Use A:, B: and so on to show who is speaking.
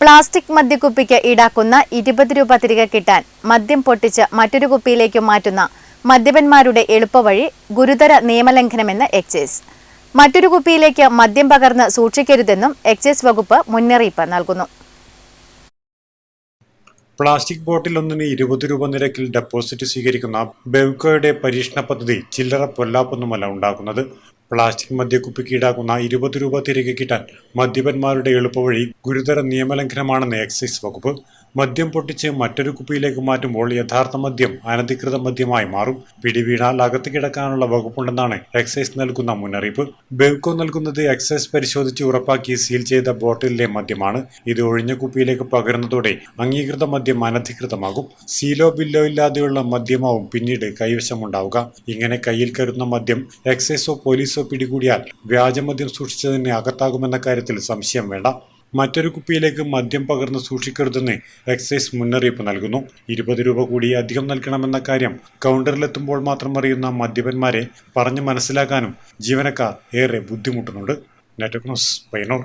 A: Plastic മദ്യക്കുപ്പിക്ക് ഈടാക്കുന്ന ഇരുപത് രൂപ തിരികെ കിട്ടാൻ മദ്യം പൊട്ടിച്ച് മറ്റൊരു കുപ്പിയിലേക്ക് മാറ്റുന്ന മദ്യപന്മാരുടെ എളുപ്പവഴി ഗുരുതര നിയമലംഘനമെന്ന് എക്സൈസ്. മറ്റൊരു കുപ്പിയിലേക്ക് മദ്യം പകർന്ന് സൂക്ഷിക്കരുതെന്നും എക്സൈസ് വകുപ്പ് മുന്നറിയിപ്പ് നൽകുന്നു.
B: പ്ലാസ്റ്റിക് ബോട്ടിൽ ഒന്നിന് ഇരുപത് രൂപ നിരക്കിൽ ഡെപ്പോസിറ്റ് സ്വീകരിക്കുന്ന ബെവ്കോയുടെ പരീക്ഷണ പദ്ധതി ചില്ലറ പൊല്ലാപ്പൊന്നുമല്ല ഉണ്ടാക്കുന്നത്. പ്ലാസ്റ്റിക് മദ്യക്കുപ്പിക്ക് ഈടാക്കുന്ന ഇരുപത് രൂപ തിരികെ കിട്ടാൻ മദ്യപന്മാരുടെ എളുപ്പവഴി ഗുരുതര നിയമലംഘനമാണെന്ന് എക്സൈസ് വകുപ്പ്. മദ്യം പൊട്ടിച്ച് മറ്റൊരു കുപ്പിയിലേക്ക് മാറ്റുമ്പോൾ യഥാർത്ഥ മദ്യം അനധികൃത മദ്യമായി മാറും. പിടിവീണാൽ അകത്ത് കിടക്കാനുള്ള വകുപ്പുണ്ടെന്നാണ് എക്സൈസ് നൽകുന്ന മുന്നറിയിപ്പ്. ബെവ്കോ നൽകുന്നത് എക്സൈസ് പരിശോധിച്ച് ഉറപ്പാക്കി സീൽ ചെയ്ത ബോട്ടിലിലെ മദ്യമാണ്. ഇത് ഒഴിഞ്ഞ കുപ്പിയിലേക്ക് പകരുന്നതോടെ അംഗീകൃത മദ്യം അനധികൃതമാകും. സീലോ ബില്ലോ ഇല്ലാതെയുള്ള മദ്യമാവും പിന്നീട് കൈവശമുണ്ടാവുക. ഇങ്ങനെ കയ്യിൽ കരുതുന്ന മദ്യം എക്സൈസോ പോലീസോ പിടികൂടിയാൽ വ്യാജമദ്യം സൂക്ഷിച്ചതിന് അകത്താകുമെന്ന കാര്യത്തിൽ സംശയം വേണ്ട. മറ്റൊരു കുപ്പിയിലേക്ക് മദ്യം പകർന്ന് സൂക്ഷിക്കരുതെന്ന് എക്സൈസ് മുന്നറിയിപ്പ് നൽകുന്നു. ഇരുപത് രൂപ കൂടി അധികം നൽകണമെന്ന കാര്യം കൗണ്ടറിലെത്തുമ്പോൾ മാത്രം അറിയുന്ന മദ്യപന്മാരെ പറഞ്ഞു മനസ്സിലാക്കാനും ജീവനക്കാർ ഏറെ ബുദ്ധിമുട്ടുന്നുണ്ട്. നെറ്റക്നോസ് പയ്യന്നൂർ